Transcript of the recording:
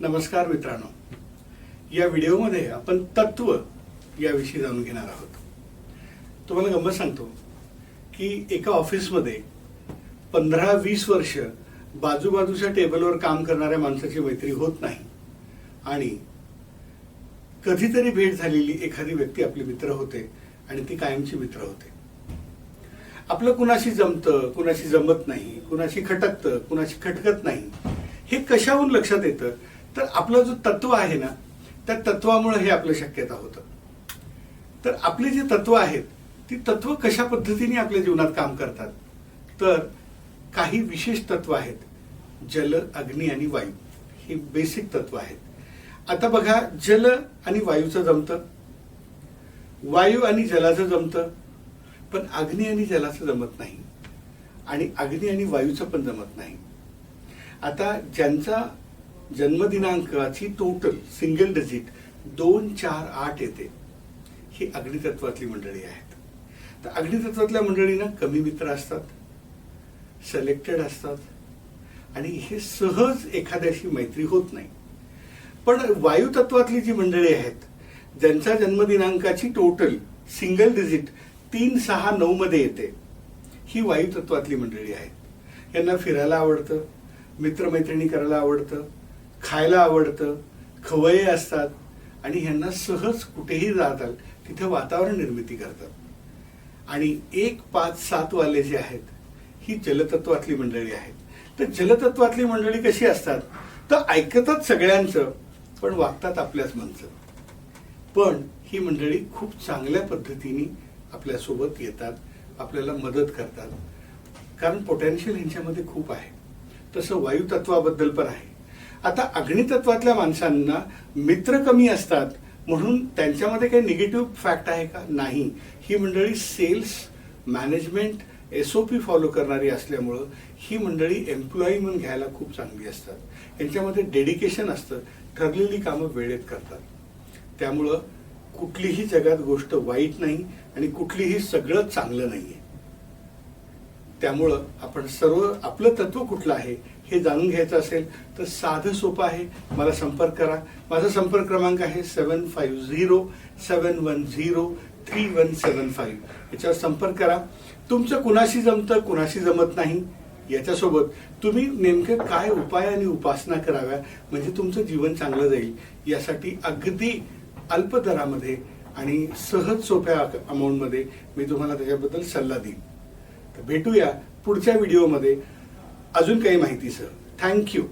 नमस्कार मित्रांनो. या व्हिडिओमध्ये आपण तत्व याविषयी जाणून घेणार आहोत. तुम्हाला गंमत सांगतो की एका ऑफिसमध्ये पंधरा वीस वर्ष बाजूबाजूच्या टेबलवर काम करणाऱ्या माणसाची मैत्री होत नाही आणि कधीतरी भेट झालेली एखादी व्यक्ती आपले मित्र होते आणि ती कायमची मित्र होते. आपलं कुणाशी जमतं कुणाशी जमत नाही कुणाशी खटकतं कुणाशी खटकत नाही हे कशाहून लक्षात येतं? तर आपलं जो तत्व आहे ना त्या तत्वामुळे हे आपलं शक्यता होतं. तर आपली जी तत्व आहेत ती तत्व कशा पद्धतीने आपल्या जीवनात काम करतात? तर काही विशेष तत्व आहेत जल अग्नी आणि वायू. ही बेसिक तत्व आहेत. आता बघा जल आणि वायूचं जमतं. वायू आणि जलाचं जमतं. पण अग्नी आणि जलाचं जमत नाही. आणि अग्नी आणि वायूचं पण जमत नाही. आता ज्यांचा जन्मदिनांकाची टोटल सिंगल डिजिट दोन चार आठ येते. ही अग्नितत्वातली मंडळी आहेत. तर अग्नितत्वातल्या मंडळींना कमी मित्र असतात सिलेक्टेड असतात आणि हे सहज एखाद्याशी मैत्री होत नाही. पण वायुतत्वातली जी मंडळी आहेत ज्यांच्या जन्मदिनांकाची टोटल सिंगल डिजिट तीन सहा नऊ मध्ये येते ही वायुतत्वातली मंडळी आहेत. यांना फिरायला आवडतं मित्रमैत्रिणी करायला आवडतं खायला आवडतं खवये असतात आणि ह्यांना सहज कुठेही जातात तिथे वातावरण निर्मिती करतात. आणि एक पाच सात वाले जे आहेत ही जलतत्वातली मंडळी आहेत. तर जलतत्वातली मंडळी कशी असतात? तर ऐकतात सगळ्यांचं पण वागतात आपल्याच मनचं पण ही मंडळी खूप चांगल्या पद्धतीने आपल्यासोबत येतात आपल्याला मदत करतात. कारण पोटेन्शियल ह्यांच्यामध्ये खूप आहे. तसं वायुतत्वाबद्दल पण आहे. आता अग्नितत्वातल्या माणसांना मित्र कमी असतात म्हणून त्यांच्यामध्ये काही निगेटिव्ह फॅक्ट आहे का? नाही. ही मंडळी sales management S O P follow करणारी असल्यामुळं ही मंडळी एम्प्लॉई म्हणून घ्यायला खूप चांगली असतात. यांच्यामध्ये डेडिकेशन असतं. ठरलेली कामं वेळेत करतात. त्यामुळं कुठलीही जगात गोष्ट वाईट नाही आणि कुठलीही सगळं चांगलं नाहीये. त्यामुळं आपण सर्व आपलं तत्व कुठलं आहे हे जाणून घ्यायचं असेल तर साधं सोपं आहे. मला संपर्क करा. माझा संपर्क क्रमांक आहे seven five zero seven one zero three one seven five याच्यावर संपर्क करा. तुमचं कुणाशी जमतं कुणाशी जमत नाही याच्यासोबत तुम्ही नेमके काय उपाय आणि उपासना कराव्या म्हणजे तुमचं जीवन चांगलं जाईल यासाठी अगदी अल्प दरामध्ये आणि सहज सोप्या अमाऊंटमध्ये मी तुम्हाला त्याच्याबद्दल सल्ला देईन. तर भेटूया पुढच्या व्हिडिओमध्ये अजून काही माहितीसह थँक्यू